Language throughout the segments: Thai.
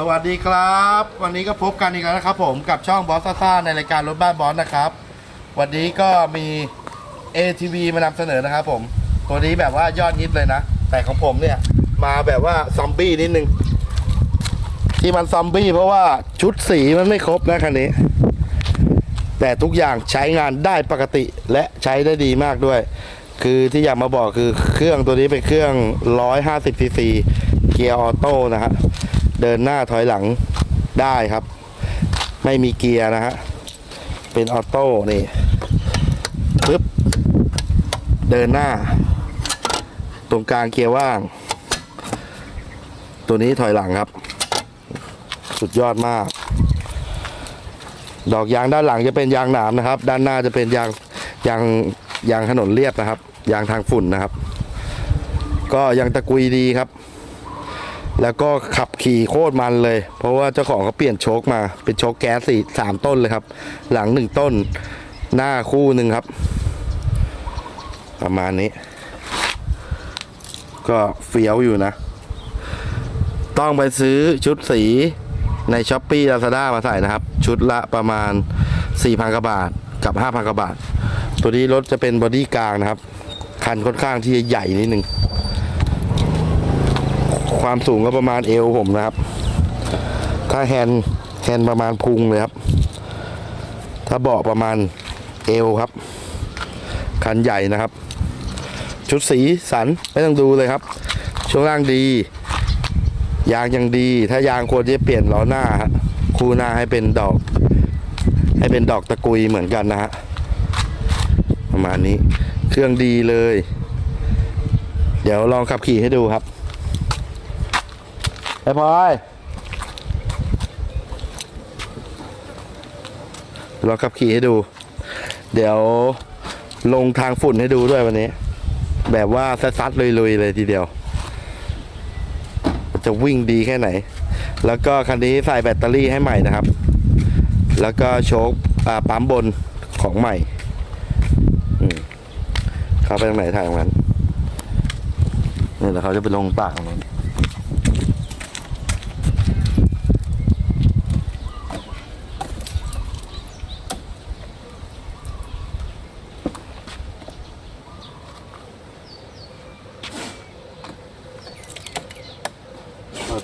สวัสดีครับ วันนี้ก็พบกันอีกแล้วนะครับผมกับช่องบอสซ่าในรายการรถบ้านบอสนะครับ วันนี้ก็มี ATV มานำเสนอนะครับผม ตัวนี้แบบว่ายอดฮิตเลยนะ แต่ของผมเนี่ย มาแบบว่าซอมบี้นิดนึง ที่มันซอมบี้เพราะว่าชุดสีมันไม่ครบนะคันนี้ แต่ทุกอย่างใช้งานได้ปกติและใช้ได้ดีมากด้วย คือที่อยากมาบอกคือเครื่องตัวนี้เป็นเครื่อง 150ซีซีเกียร์ออโต้นะฮะ เดินหน้าถอยหลังได้ครับ ไม่มีเกียร์นะฮะ เป็นออโต้นี่ปึ๊บเดินหน้า ตรงกลางเกียร์ว่าง ตัวนี้ถอยหลังครับ สุดยอดมาก ดอกยางด้านหลังจะเป็นยางหนามนะครับ ด้านหน้าจะเป็นยางยางยางถนนเรียบนะครับ ยางทางฝุ่นนะครับ ก็ยังตะกุยดีครับ แล้วก็ขับขี่โคตรมันเลย เพราะว่าเจ้าของเขาเปลี่ยนโชคมา เป็นโชคแก๊สสี่สามต้นเลยครับ หลังหนึ่งต้น หน้าคู่หนึ่งครับ ประมาณนี้ ก็เฟี้ยวอยู่นะ ต้องไปซื้อชุดสีในช้อปปี้ลาซาด้ามาใส่นะครับ ชุดละประมาณ 4,000กว่าบาทกับ 5,000กว่าบาท ตัวนี้รถจะเป็นบอดี้กลางนะครับ คันค่อนข้างที่จะใหญ่นิดนึง ความสูงก็ประมาณเอวผมนะครับ ถ้าแฮนด์แฮนด์ประมาณพุงเลยครับ ถ้าเบาะประมาณเอวครับ คันใหญ่นะครับ ชุดสีสันไม่ต้องดูเลยครับ ช่วงล่างดี ยางยังดี ถ้ายางควรจะเปลี่ยนล้อหน้าคู่หน้าให้เป็นดอก ให้เป็นดอกตะกุยเหมือนกันนะฮะประมาณนี้ เครื่องดีเลย เดี๋ยวลองขับขี่ให้ดูครับ ไอ้พลอยลองขับขี่ให้ดู เดี๋ยวลงทางฝุ่นให้ดูด้วยวันนี้ แบบว่าซัดๆลุยๆเลยทีเดียว จะวิ่งดีแค่ไหน แล้วก็คันนี้ใส่แบตเตอรี่ให้ใหม่นะครับ แล้วก็โชคอ่าปั๊มบนของใหม่อืมเขาไปทางไหนถ่ายตรงนั้นนี่แล้วเขาจะไปลงปากตรงนั้น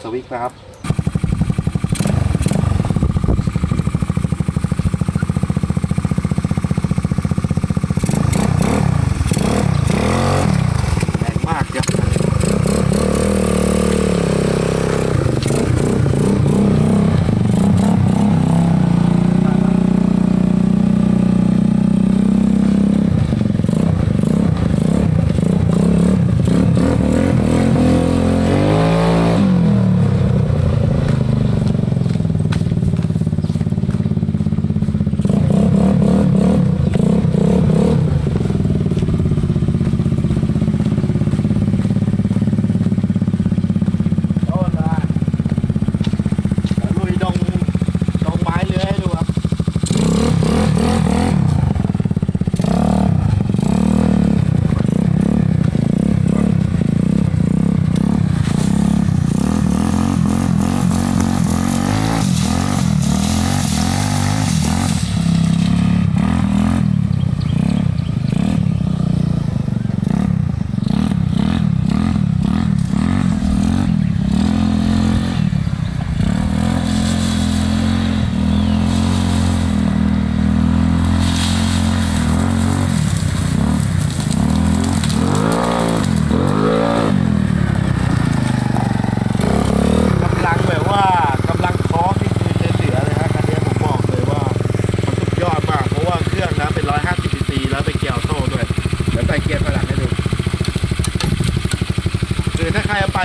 สวิกนะครับ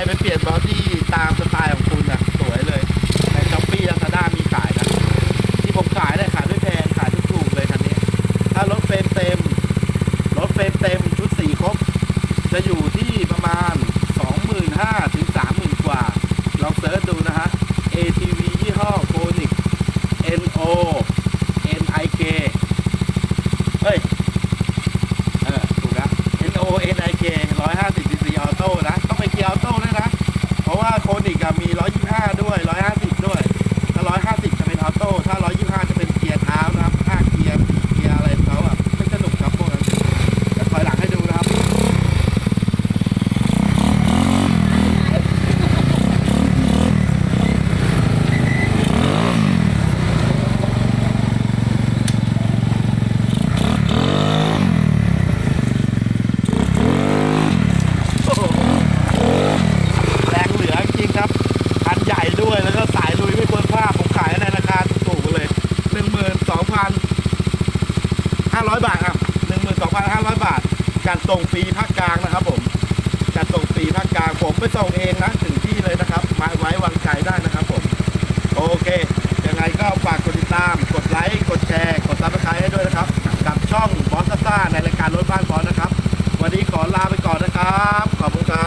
ไปเปลี่ยนบอดี้ตามสไตล์ของคุณอะ สวยเลย ในช้อปปี้ลาซาด้ามีขายนะ ที่ผมขายได้ขายด้วยแพงขายถูกๆเลยคันนี้ ถ้ารถเฟรมเต็ม รถเฟรมเต็มชุดสี่ครบ จะอยู่ที่ประมาณ 25,000ถึง30,000 กว่า ลองเซิร์ชดูนะฮะ ATV ยี่ห้อโคนิก NO NIK เฮ้ย เออ ถูกแล้ว NO NIK 150cc ออโต้นะ 500 บาทอะ12,500 บาท การส่งฟรีภาคกลางนะครับผมการส่งฟรีภาคกลางผมไปส่งเองนะถึงที่เลยนะครับมาไว้วางใจได้นะครับผมโอเคยังไงก็ฝากกดติดตาม กดไลค์กดแชร์กดซับสไครต์ให้ด้วยนะครับ กับช่องบอสซ่าในรายการรถบ้านบอสนะครับ วันนี้ขอลาไปก่อนนะครับ ขอบคุณครับ